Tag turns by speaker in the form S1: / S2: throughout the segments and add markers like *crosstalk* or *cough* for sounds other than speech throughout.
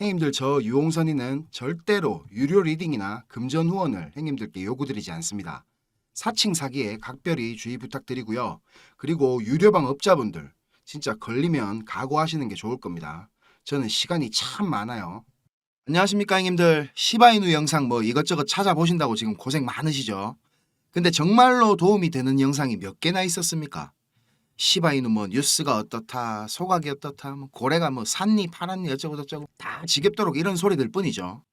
S1: 행님들 저 유홍선이는 절대로 유료 리딩이나 금전 후원을 행님들께 요구드리지 않습니다. 사칭 사기에 각별히 주의 부탁드리고요. 그리고 유료방 업자분들 진짜 걸리면 각오하시는 게 좋을 겁니다. 저는 시간이 참 많아요. 안녕하십니까 형님들 시바이누 영상 뭐 이것저것 찾아보신다고 지금 고생 많으시죠? 근데 정말로 도움이 되는 영상이 몇 개나 있었습니까? 시바이누 뭐 뉴스가 어떻다 소각이 어떻다 뭐 고래가 뭐 샀니 팔았니 어쩌고 저쩌고 다 지겹도록 이런 소리들 뿐이죠.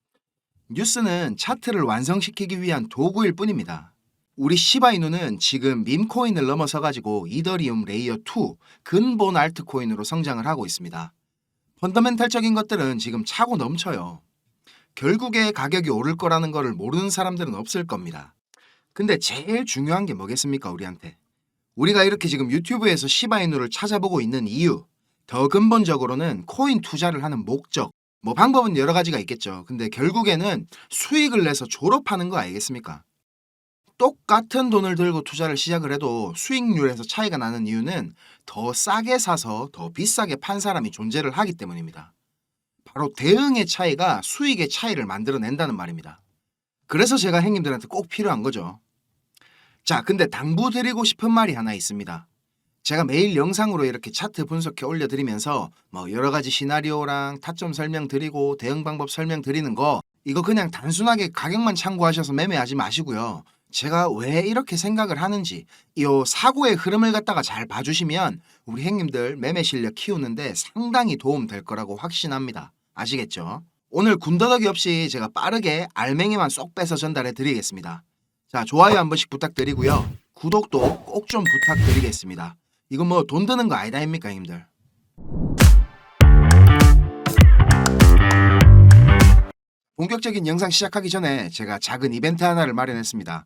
S1: 뉴스는 차트를 완성시키기 위한 도구일 뿐입니다. 우리 시바이누는 지금 밈코인을 넘어서 가지고 이더리움 레이어 2 근본 알트코인으로 성장을 하고 있습니다. 펀더멘탈적인 것들은 지금 차고 넘쳐요. 결국에 가격이 오를 거라는 거를 모르는 사람들은 없을 겁니다. 근데 제일 중요한 게 뭐겠습니까, 우리한테? 우리가 이렇게 지금 유튜브에서 시바이누를 찾아보고 있는 이유, 더 근본적으로는 코인 투자를 하는 목적, 뭐 방법은 여러 가지가 있겠죠. 근데 결국에는 수익을 내서 졸업하는 거 아니겠습니까? 똑같은 돈을 들고 투자를 시작을 해도 수익률에서 차이가 나는 이유는 더 싸게 사서 더 비싸게 판 사람이 존재를 하기 때문입니다. 바로 대응의 차이가 수익의 차이를 만들어낸다는 말입니다. 그래서 제가 행님들한테 꼭 필요한 거죠. 자, 근데 당부드리고 싶은 말이 하나 있습니다. 제가 매일 영상으로 이렇게 차트 분석해 올려드리면서 뭐 여러 가지 시나리오랑 타점 설명드리고 대응 방법 설명드리는 거 이거 그냥 단순하게 가격만 참고하셔서 매매하지 마시고요. 제가 왜 이렇게 생각을 하는지 이 사고의 흐름을 갖다가 잘 봐주시면 우리 행님들 매매 실력 키우는데 상당히 도움 될 거라고 확신합니다. 아시겠죠? 오늘 군더더기 없이 제가 빠르게 알맹이만 쏙 빼서 전달해 드리겠습니다. 자, 좋아요 한 번씩 부탁드리고요. 구독도 꼭 좀 부탁드리겠습니다. 이건 뭐 돈 드는 거 아니다 입니까, 형님들? 본격적인 영상 시작하기 전에 제가 작은 이벤트 하나를 마련했습니다.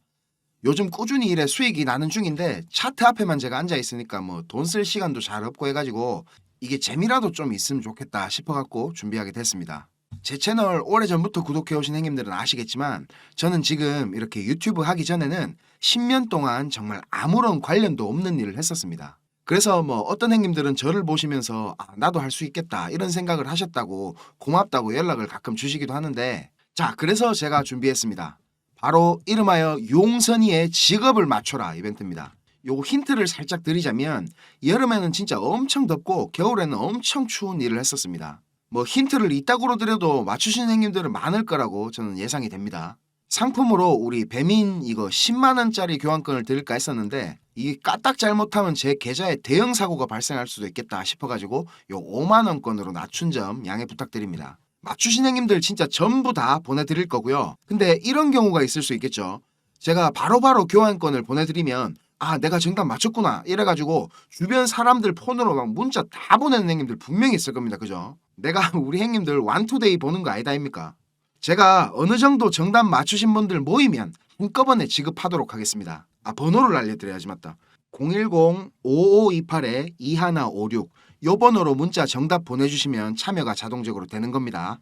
S1: 요즘 꾸준히 일에 수익이 나는 중인데 차트 앞에만 제가 앉아 있으니까 뭐 돈 쓸 시간도 잘 없고 해가지고 이게 재미라도 좀 있으면 좋겠다 싶어갖고 준비하게 됐습니다. 제 채널 오래전부터 구독해오신 행님들은 아시겠지만 저는 지금 이렇게 유튜브 하기 전에는 10년 동안 정말 아무런 관련도 없는 일을 했었습니다. 그래서 뭐 어떤 행님들은 저를 보시면서 아, 나도 할 수 있겠다 이런 생각을 하셨다고 고맙다고 연락을 가끔 주시기도 하는데 자 그래서 제가 준비했습니다. 바로 이름하여 용선이의 직업을 맞춰라 이벤트입니다. 요 힌트를 살짝 드리자면 여름에는 진짜 엄청 덥고 겨울에는 엄청 추운 일을 했었습니다. 뭐 힌트를 이따구로 드려도 맞추시는 행님들은 많을 거라고 저는 예상이 됩니다. 상품으로 우리 배민 이거 10만 원짜리 교환권을 드릴까 했었는데 이 까딱 잘못하면 제 계좌에 대형 사고가 발생할 수도 있겠다 싶어가지고 요 5만 원권으로 낮춘 점 양해 부탁드립니다. 맞추신 행님들 진짜 전부 다 보내드릴 거고요. 근데 이런 경우가 있을 수 있겠죠. 제가 바로 바로 교환권을 보내드리면 아 내가 정답 맞췄구나 이래가지고 주변 사람들 폰으로 막 문자 다 보내는 행님들 분명히 있을 겁니다. 그죠? 내가 *laughs* 우리 행님들 완투데이 보는 거 아니다 입니까? 제가 어느 정도 정답 맞추신 분들 모이면 한꺼번에 지급하도록 하겠습니다. 아 번호를 알려드려야지 맞다. 010-5528-2156 요 번호로 문자 정답 보내주시면 참여가 자동적으로 되는 겁니다.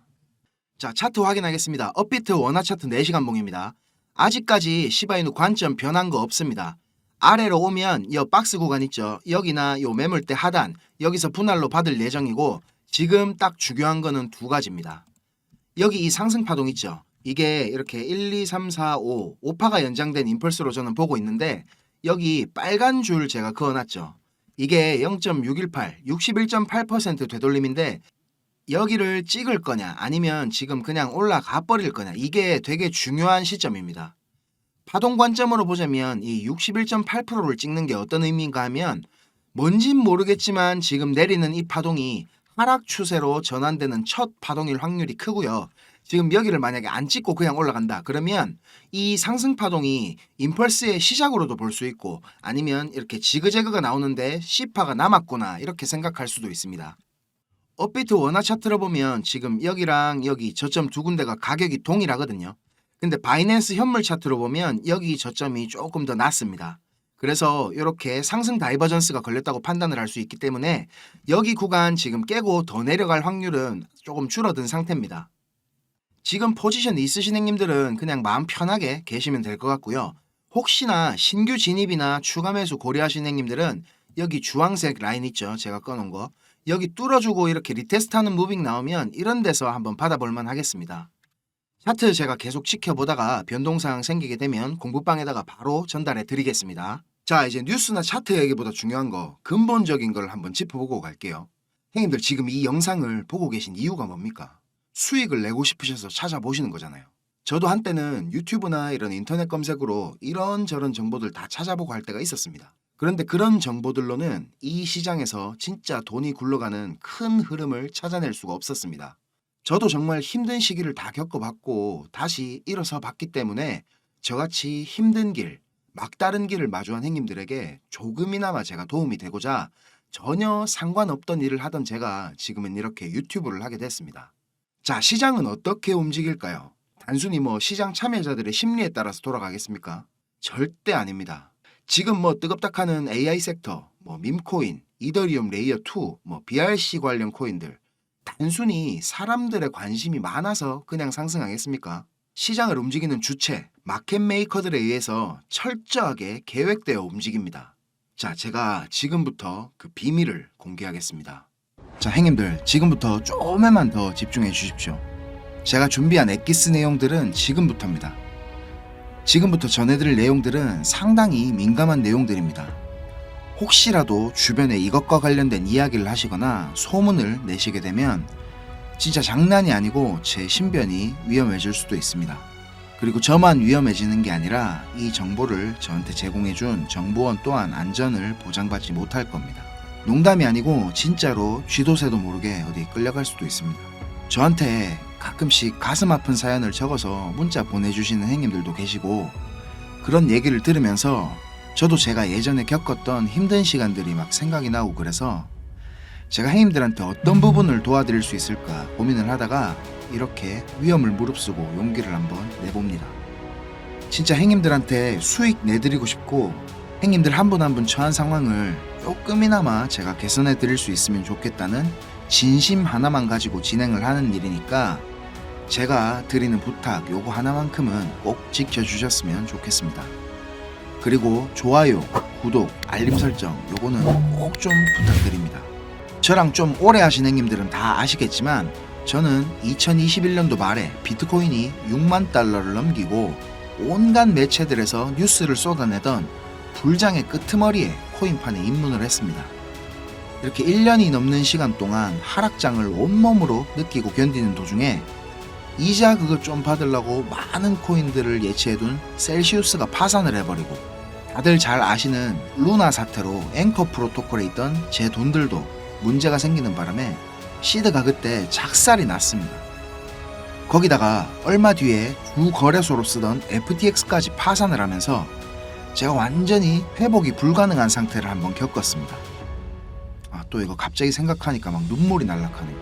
S1: 자 차트 확인하겠습니다. 업비트 원화 차트 4시간 봉입니다. 아직까지 시바이누 관점 변한 거 없습니다. 아래로 오면 이 박스 구간 있죠. 여기나 요 매물대 하단 여기서 분할로 받을 예정이고 지금 딱 중요한 거는 두 가지입니다. 여기 이 상승 파동 있죠. 이게 이렇게 1, 2, 3, 4, 5 5파가 연장된 임펄스로 저는 보고 있는데 여기 빨간 줄 제가 그어놨죠. 이게 0.618, 61.8% 되돌림인데 여기를 찍을 거냐 아니면 지금 그냥 올라가 버릴 거냐 이게 되게 중요한 시점입니다. 파동 관점으로 보자면 이 61.8%를 찍는 게 어떤 의미인가 하면 뭔진 모르겠지만 지금 내리는 이 파동이 하락 추세로 전환되는 첫 파동일 확률이 크고요. 지금 여기를 만약에 안 찍고 그냥 올라간다. 그러면 이 상승 파동이 임펄스의 시작으로도 볼 수 있고 아니면 이렇게 지그재그가 나오는데 C파가 남았구나 이렇게 생각할 수도 있습니다. 업비트 원화 차트를 보면 지금 여기랑 여기 저점 두 군데가 가격이 동일하거든요. 근데 바이낸스 현물 차트로 보면 여기 저점이 조금 더 낮습니다. 그래서 이렇게 상승 다이버전스가 걸렸다고 판단을 할 수 있기 때문에 여기 구간 지금 깨고 더 내려갈 확률은 조금 줄어든 상태입니다. 지금 포지션 있으신 행님들은 그냥 마음 편하게 계시면 될 것 같고요. 혹시나 신규 진입이나 추가 매수 고려하신 행님들은 여기 주황색 라인 있죠. 제가 꺼놓은 거. 여기 뚫어주고 이렇게 리테스트하는 무빙 나오면 이런 데서 한번 받아볼만 하겠습니다. 차트 제가 계속 지켜보다가 변동사항 생기게 되면 공부방에다가 바로 전달해 드리겠습니다. 자 이제 뉴스나 차트 얘기보다 중요한 거 근본적인 걸 한번 짚어보고 갈게요. 형님들 지금 이 영상을 보고 계신 이유가 뭡니까? 수익을 내고 싶으셔서 찾아보시는 거잖아요. 저도 한때는 유튜브나 이런 인터넷 검색으로 이런저런 정보들 다 찾아보고 할 때가 있었습니다. 그런데 그런 정보들로는 이 시장에서 진짜 돈이 굴러가는 큰 흐름을 찾아낼 수가 없었습니다. 저도 정말 힘든 시기를 다 겪어봤고 다시 일어서 봤기 때문에 저같이 힘든 길, 막다른 길을 마주한 행님들에게 조금이나마 제가 도움이 되고자 전혀 상관없던 일을 하던 제가 지금은 이렇게 유튜브를 하게 됐습니다. 자, 시장은 어떻게 움직일까요? 단순히 뭐 시장 참여자들의 심리에 따라서 돌아가겠습니까? 절대 아닙니다. 지금 뭐 뜨겁다하는 AI 섹터, 뭐 밈코인, 이더리움 레이어 2, 뭐 BRC 관련 코인들 단순히 사람들의 관심이 많아서 그냥 상승하겠습니까? 시장을 움직이는 주체, 마켓 메이커들에 의해서 철저하게 계획되어 움직입니다. 자, 제가 지금부터 그 비밀을 공개하겠습니다. 자, 행님들, 지금부터 조금만 더 집중해 주십시오. 제가 준비한 엑기스 내용들은 지금부터입니다. 지금부터 전해드릴 내용들은 상당히 민감한 내용들입니다. 혹시라도 주변에 이것과 관련된 이야기를 하시거나 소문을 내시게 되면 진짜 장난이 아니고 제 신변이 위험해질 수도 있습니다. 그리고 저만 위험해지는 게 아니라 이 정보를 저한테 제공해준 정보원 또한 안전을 보장받지 못할 겁니다. 농담이 아니고 진짜로 쥐도새도 모르게 어디 끌려갈 수도 있습니다. 저한테 가끔씩 가슴 아픈 사연을 적어서 문자 보내주시는 행님들도 계시고 그런 얘기를 들으면서 저도 제가 예전에 겪었던 힘든 시간들이 막 생각이 나고 그래서 제가 행님들한테 어떤 부분을 도와드릴 수 있을까 고민을 하다가 이렇게 위험을 무릅쓰고 용기를 한번 내봅니다. 진짜 행님들한테 수익 내드리고 싶고 행님들 한 분 한 분 처한 상황을 조금이나마 제가 개선해 드릴 수 있으면 좋겠다는 진심 하나만 가지고 진행을 하는 일이니까 제가 드리는 부탁 요거 하나만큼은 꼭 지켜주셨으면 좋겠습니다. 그리고 좋아요, 구독, 알림 설정 요거는 꼭 좀 부탁드립니다. 저랑 좀 오래 하신 행님들은 다 아시겠지만 저는 2021년도 말에 비트코인이 6만 달러를 넘기고 온갖 매체들에서 뉴스를 쏟아내던 불장의 끄트머리에 코인판에 입문을 했습니다. 이렇게 1년이 넘는 시간 동안 하락장을 온몸으로 느끼고 견디는 도중에 이자 그거 좀 받으려고 많은 코인들을 예치해둔 셀시우스가 파산을 해버리고 다들 잘 아시는 루나 사태로 앵커 프로토콜에 있던 제 돈들도 문제가 생기는 바람에 시드가 그때 작살이 났습니다. 거기다가 얼마 뒤에 주 거래소로 쓰던 FTX까지 파산을 하면서 제가 완전히 회복이 불가능한 상태를 한번 겪었습니다. 아, 또 이거 갑자기 생각하니까 막 눈물이 날락하네요.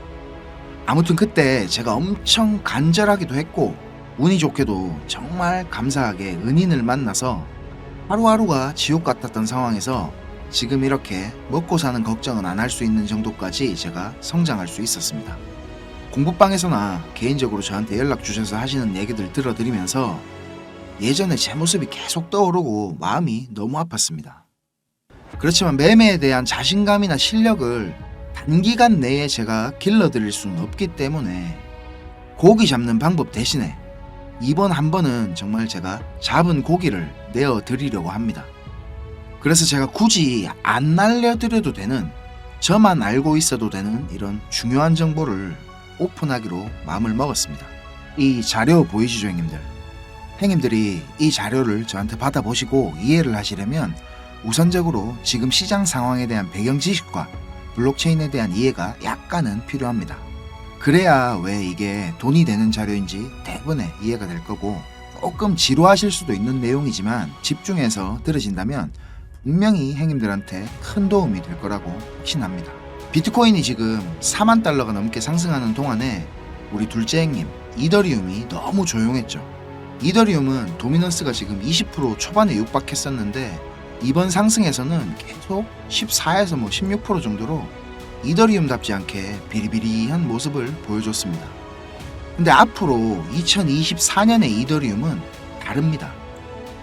S1: 아무튼 그때 제가 엄청 간절하기도 했고 운이 좋게도 정말 감사하게 은인을 만나서 하루하루가 지옥 같았던 상황에서 지금 이렇게 먹고 사는 걱정은 안 할 수 있는 정도까지 제가 성장할 수 있었습니다. 공부방에서나 개인적으로 저한테 연락 주셔서 하시는 얘기들 들어드리면서 예전에 제 모습이 계속 떠오르고 마음이 너무 아팠습니다. 그렇지만 매매에 대한 자신감이나 실력을 단기간 내에 제가 길러드릴 수는 없기 때문에 고기 잡는 방법 대신에 이번 한 번은 정말 제가 잡은 고기를 내어 드리려고 합니다. 그래서 제가 굳이 안 날려드려도 되는 저만 알고 있어도 되는 이런 중요한 정보를 오픈하기로 마음을 먹었습니다. 이 자료 보이시죠, 형님들? 행님들이 이 자료를 저한테 받아보시고 이해를 하시려면 우선적으로 지금 시장 상황에 대한 배경 지식과 블록체인에 대한 이해가 약간은 필요합니다. 그래야 왜 이게 돈이 되는 자료인지 대부분의 이해가 될 거고 조금 지루하실 수도 있는 내용이지만 집중해서 들으신다면 분명히 행님들한테 큰 도움이 될 거라고 확신합니다. 비트코인이 지금 4만 달러가 넘게 상승하는 동안에 우리 둘째 행님 이더리움이 너무 조용했죠. 이더리움은 도미넌스가 지금 20% 초반에 육박했었는데 이번 상승에서는 계속 14에서 뭐 16% 정도로 이더리움답지 않게 비리비리한 모습을 보여줬습니다. 근데 앞으로 2024년의 이더리움은 다릅니다.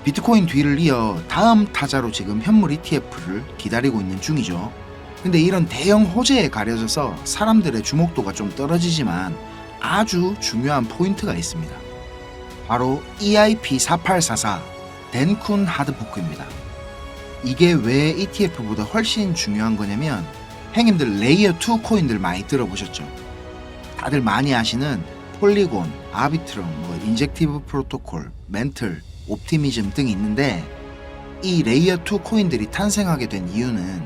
S1: 비트코인 뒤를 이어 다음 타자로 지금 현물 ETF를 기다리고 있는 중이죠. 근데 이런 대형 호재에 가려져서 사람들의 주목도가 좀 떨어지지만 아주 중요한 포인트가 있습니다. 바로 E EIP4844 덴쿤 하드포크입니다. 이게 왜 ETF보다 훨씬 중요한 거냐면 행님들 레이어 2 코인들 많이 들어보셨죠? 다들 많이 아시는 폴리곤, 아비트럼, 뭐 인젝티브 프로토콜, 멘틀, 옵티미즘 등이 있는데 이 레이어 2 코인들이 탄생하게 된 이유는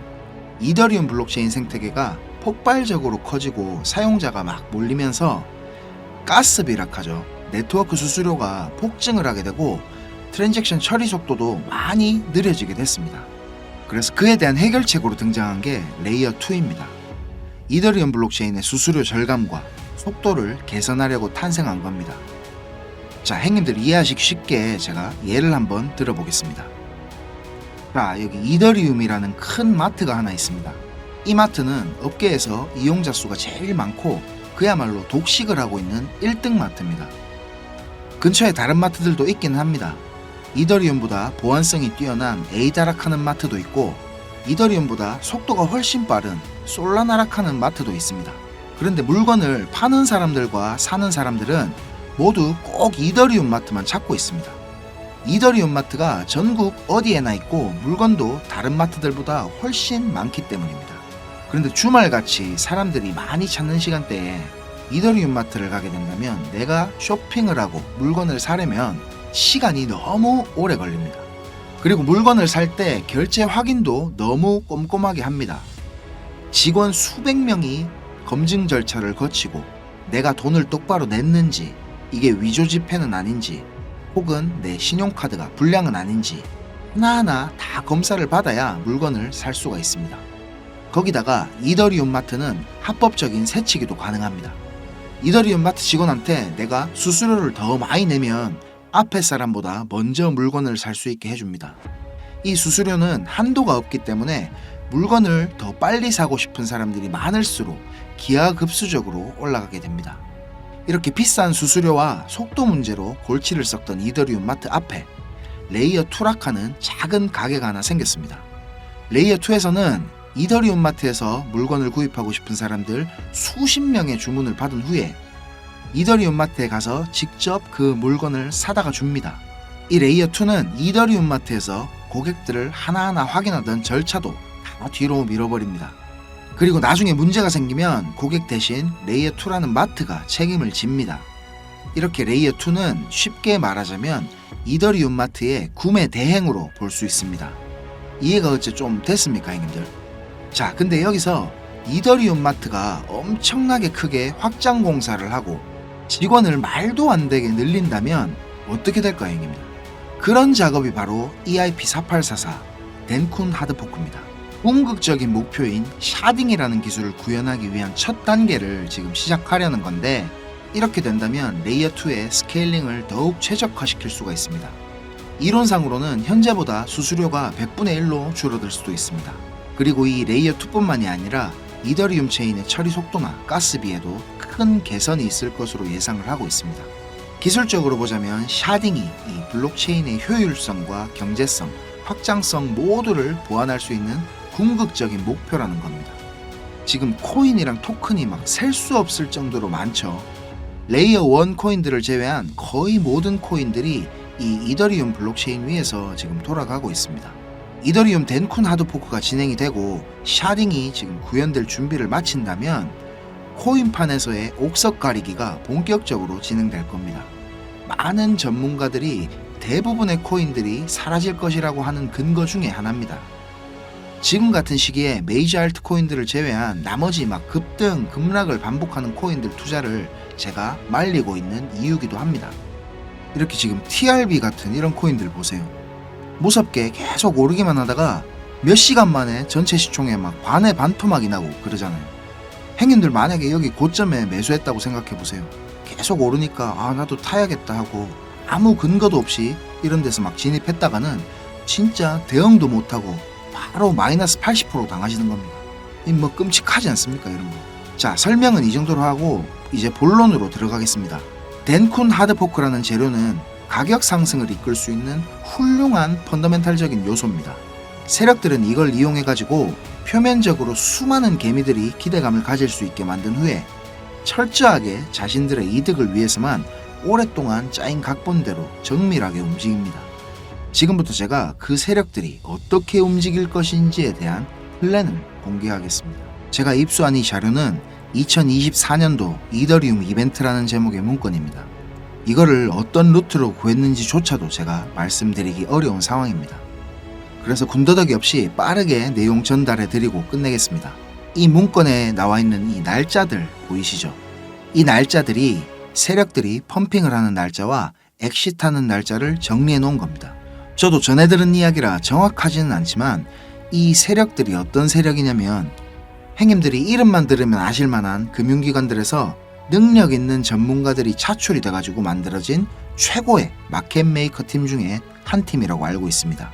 S1: 이더리움 블록체인 생태계가 폭발적으로 커지고 사용자가 막 몰리면서 가스 비락하죠. 네트워크 수수료가 폭증을 하게 되고 트랜잭션 처리 속도도 많이 느려지게 됐습니다. 그래서 그에 대한 해결책으로 등장한 게 레이어 2입니다. 이더리움 블록체인의 수수료 절감과 속도를 개선하려고 탄생한 겁니다. 자, 행님들 이해하시기 쉽게 제가 예를 한번 들어보겠습니다. 자, 여기 이더리움이라는 큰 마트가 하나 있습니다. 이 마트는 업계에서 이용자 수가 제일 많고 그야말로 독식을 하고 있는 1등 마트입니다. 근처에 다른 마트들도 있기는 합니다. 이더리움보다 보안성이 뛰어난 에이다락하는 마트도 있고 이더리움보다 속도가 훨씬 빠른 솔라나락하는 마트도 있습니다. 그런데 물건을 파는 사람들과 사는 사람들은 모두 꼭 이더리움 마트만 찾고 있습니다. 이더리움 마트가 전국 어디에나 있고 물건도 다른 마트들보다 훨씬 많기 때문입니다. 그런데 주말같이 사람들이 많이 찾는 시간대에 이더리움 마트를 가게 된다면 내가 쇼핑을 하고 물건을 사려면 시간이 너무 오래 걸립니다. 그리고 물건을 살 때 결제 확인도 너무 꼼꼼하게 합니다. 직원 수백 명이 검증 절차를 거치고 내가 돈을 똑바로 냈는지 이게 위조 지폐는 아닌지 혹은 내 신용카드가 불량은 아닌지 하나하나 다 검사를 받아야 물건을 살 수가 있습니다. 거기다가 이더리움 마트는 합법적인 세치기도 가능합니다. 이더리움 마트 직원한테 내가 수수료를 더 많이 내면 앞에 사람보다 먼저 물건을 살 수 있게 해줍니다. 이 수수료는 한도가 없기 때문에 물건을 더 빨리 사고 싶은 사람들이 많을수록 기하급수적으로 올라가게 됩니다. 이렇게 비싼 수수료와 속도 문제로 골치를 썩던 이더리움 마트 앞에 레이어 2락하는 작은 가게가 하나 생겼습니다. 레이어 2에서는 이더리움 마트에서 물건을 구입하고 싶은 사람들 수십 명의 주문을 받은 후에 이더리움 마트에 가서 직접 그 물건을 사다가 줍니다. 이 레이어 2는 이더리움 마트에서 고객들을 하나하나 확인하던 절차도 다 뒤로 밀어버립니다. 그리고 나중에 문제가 생기면 고객 대신 레이어 2라는 마트가 책임을 집니다. 이렇게 레이어 2는 쉽게 말하자면 이더리움 마트의 구매 대행으로 볼 수 있습니다. 이해가 어째 좀 됐습니까, 형님들? 자, 근데 여기서 이더리움 마트가 엄청나게 크게 확장 공사를 하고 직원을 말도 안 되게 늘린다면 어떻게 될까요, 형님들? 그런 작업이 바로 E EIP4844 덴쿤 하드포크입니다. 궁극적인 목표인 샤딩이라는 기술을 구현하기 위한 첫 단계를 지금 시작하려는 건데 이렇게 된다면 레이어 2의 스케일링을 더욱 최적화시킬 수가 있습니다. 이론상으로는 현재보다 수수료가 100분의 1로 줄어들 수도 있습니다. 그리고 이 레이어 2뿐만이 아니라 이더리움 체인의 처리 속도나 가스비에도 큰 개선이 있을 것으로 예상을 하고 있습니다. 기술적으로 보자면 샤딩이 이 블록체인의 효율성과 경제성, 확장성 모두를 보완할 수 있는 궁극적인 목표라는 겁니다. 지금 코인이랑 토큰이 막 셀 수 없을 정도로 많죠. 레이어 1 코인들을 제외한 거의 모든 코인들이 이 이더리움 블록체인 위에서 지금 돌아가고 있습니다. 이더리움 덴쿤 하드포크가 진행이 되고 샤딩이 지금 구현될 준비를 마친다면 코인판에서의 옥석 가리기가 본격적으로 진행될 겁니다. 많은 전문가들이 대부분의 코인들이 사라질 것이라고 하는 근거 중에 하나입니다. 지금 같은 시기에 메이저 알트 코인들을 제외한 나머지 막 급등, 급락을 반복하는 코인들 투자를 제가 말리고 있는 이유기도 합니다. 이렇게 지금 TRB 같은 이런 코인들 보세요. 무섭게 계속 오르기만 하다가 몇 시간 만에 전체 시총에 막 반의 반토막이 나고 그러잖아요. 행인들 만약에 여기 고점에 매수했다고 생각해 보세요. 계속 오르니까 아 나도 타야겠다 하고 아무 근거도 없이 이런 데서 막 진입했다가는 진짜 대응도 못하고 바로 마이너스 80% 당하시는 겁니다. 이뭐 끔찍하지 않습니까 거. 자 설명은 이 정도로 하고 이제 본론으로 들어가겠습니다. 덴쿤 하드포크라는 재료는 가격 상승을 이끌 수 있는 훌륭한 펀더멘탈적인 요소입니다. 세력들은 이걸 이용해가지고 표면적으로 수많은 개미들이 기대감을 가질 수 있게 만든 후에 철저하게 자신들의 이득을 위해서만 오랫동안 짜인 각본대로 정밀하게 움직입니다. 지금부터 제가 그 세력들이 어떻게 움직일 것인지에 대한 플랜을 공개하겠습니다. 제가 입수한 이 자료는 2024년도 이더리움 이벤트라는 제목의 문건입니다. 이거를 어떤 루트로 구했는지조차도 제가 말씀드리기 어려운 상황입니다. 그래서 군더더기 없이 빠르게 내용 전달해 드리고 끝내겠습니다. 이 문건에 나와 있는 이 날짜들 보이시죠? 이 날짜들이 세력들이 펌핑을 하는 날짜와 엑시트하는 날짜를 정리해 놓은 겁니다. 저도 전해 들은 이야기라 정확하지는 않지만 이 세력들이 어떤 세력이냐면 행님들이 이름만 들으면 아실 만한 금융기관들에서 능력 있는 전문가들이 차출이 돼가지고 만들어진 최고의 마켓 메이커 팀 중에 한 팀이라고 알고 있습니다.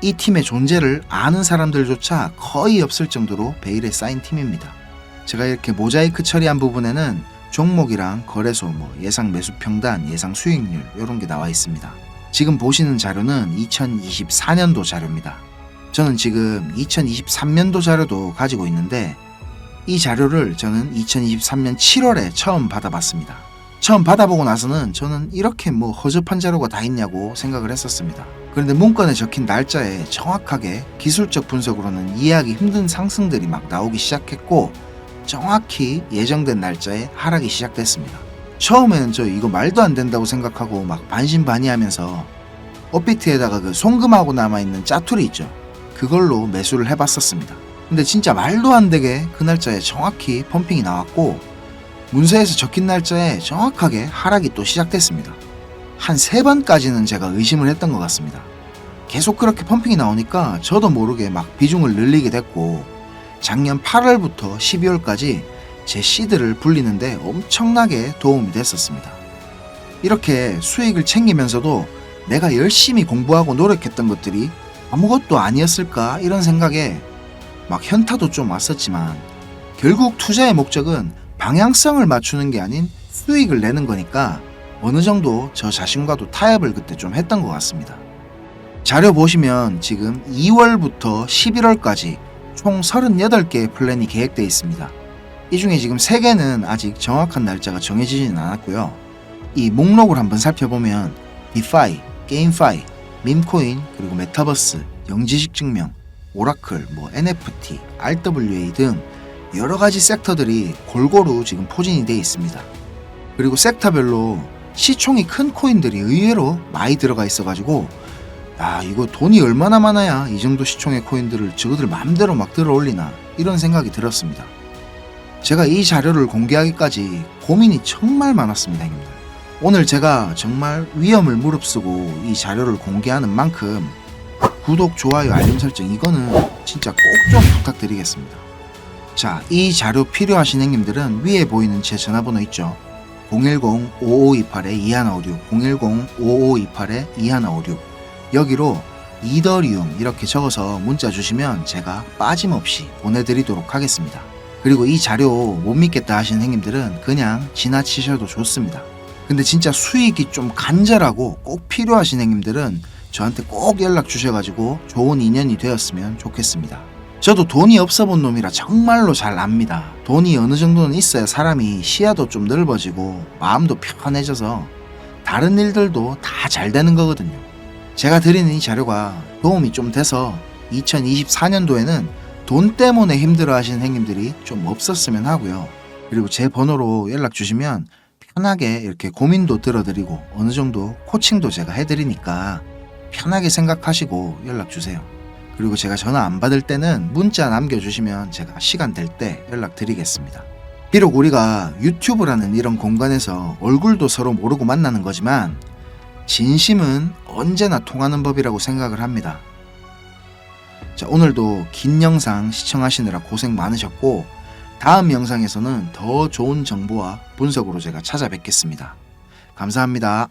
S1: 이 팀의 존재를 아는 사람들조차 거의 없을 정도로 베일에 쌓인 팀입니다. 제가 이렇게 모자이크 처리한 부분에는 종목이랑 거래소, 뭐 예상 매수 평단, 예상 수익률 이런 게 나와 있습니다. 지금 보시는 자료는 2024년도 자료입니다. 저는 지금 2023년도 자료도 가지고 있는데 이 자료를 저는 2023년 7월에 처음 받아봤습니다. 처음 받아보고 나서는 저는 이렇게 뭐 허접한 자료가 다 있냐고 생각을 했었습니다. 그런데 문건에 적힌 날짜에 정확하게 기술적 분석으로는 이해하기 힘든 상승들이 막 나오기 시작했고 정확히 예정된 날짜에 하락이 시작됐습니다. 처음에는 저 이거 말도 안 된다고 생각하고 막 반신반의하면서 업비트에다가 그 송금하고 남아있는 짜투리 있죠. 그걸로 매수를 해봤었습니다. 근데 진짜 말도 안 되게 그 날짜에 정확히 펌핑이 나왔고 문서에서 적힌 날짜에 정확하게 하락이 또 시작됐습니다. 한 세 번까지는 제가 의심을 했던 것 같습니다. 계속 그렇게 펌핑이 나오니까 저도 모르게 막 비중을 늘리게 됐고 작년 8월부터 12월까지 제 시드를 불리는데 엄청나게 도움이 됐었습니다. 이렇게 수익을 챙기면서도 내가 열심히 공부하고 노력했던 것들이 아무것도 아니었을까 이런 생각에 막 현타도 좀 왔었지만 결국 투자의 목적은 방향성을 맞추는 게 아닌 수익을 내는 거니까 어느 정도 저 자신과도 타협을 그때 좀 했던 것 같습니다. 자료 보시면 지금 2월부터 11월까지 총 38개의 플랜이 계획되어 있습니다. 이 중에 지금 3개는 아직 정확한 날짜가 정해지진 않았고요. 이 목록을 한번 살펴보면 디파이, 게임파이, 밈코인, 그리고 메타버스, 영지식 증명, 오라클, 뭐 NFT, RWA 등 여러 가지 섹터들이 골고루 지금 포진이 되어 있습니다. 그리고 섹터별로 시총이 큰 코인들이 의외로 많이 들어가 있어가지고 아 이거 돈이 얼마나 많아야 이 정도 시총의 코인들을 저거들 마음대로 막 들어 올리나 이런 생각이 들었습니다. 제가 이 자료를 공개하기까지 고민이 정말 많았습니다, 형님들. 오늘 제가 정말 위험을 무릅쓰고 이 자료를 공개하는 만큼 구독, 좋아요, 알림 설정 이거는 진짜 꼭 좀 부탁드리겠습니다. 자, 이 자료 필요하신 형님들은 위에 보이는 제 전화번호 있죠. 010-5528-2156, 010-5528-2156 여기로 이더리움 이렇게 적어서 문자 주시면 제가 빠짐없이 보내드리도록 하겠습니다. 그리고 이 자료 못 믿겠다 하시는 형님들은 그냥 지나치셔도 좋습니다. 근데 진짜 수익이 좀 간절하고 꼭 필요하신 형님들은 저한테 꼭 연락 주셔가지고 좋은 인연이 되었으면 좋겠습니다. 저도 돈이 없어 본 놈이라 정말로 잘 압니다. 돈이 어느 정도는 있어야 사람이 시야도 좀 넓어지고 마음도 편해져서 다른 일들도 다 잘 되는 거거든요. 제가 드리는 이 자료가 도움이 좀 돼서 2024년도에는 돈 때문에 힘들어 하시는 행님들이 좀 없었으면 하고요. 그리고 제 번호로 연락 주시면 편하게 이렇게 고민도 들어드리고 어느 정도 코칭도 제가 해드리니까 편하게 생각하시고 연락 주세요. 그리고 제가 전화 안 받을 때는 문자 남겨주시면 제가 시간 될 때 연락드리겠습니다. 비록 우리가 유튜브라는 이런 공간에서 얼굴도 서로 모르고 만나는 거지만 진심은 언제나 통하는 법이라고 생각을 합니다. 자, 오늘도 긴 영상 시청하시느라 고생 많으셨고 다음 영상에서는 더 좋은 정보와 분석으로 제가 찾아뵙겠습니다. 감사합니다.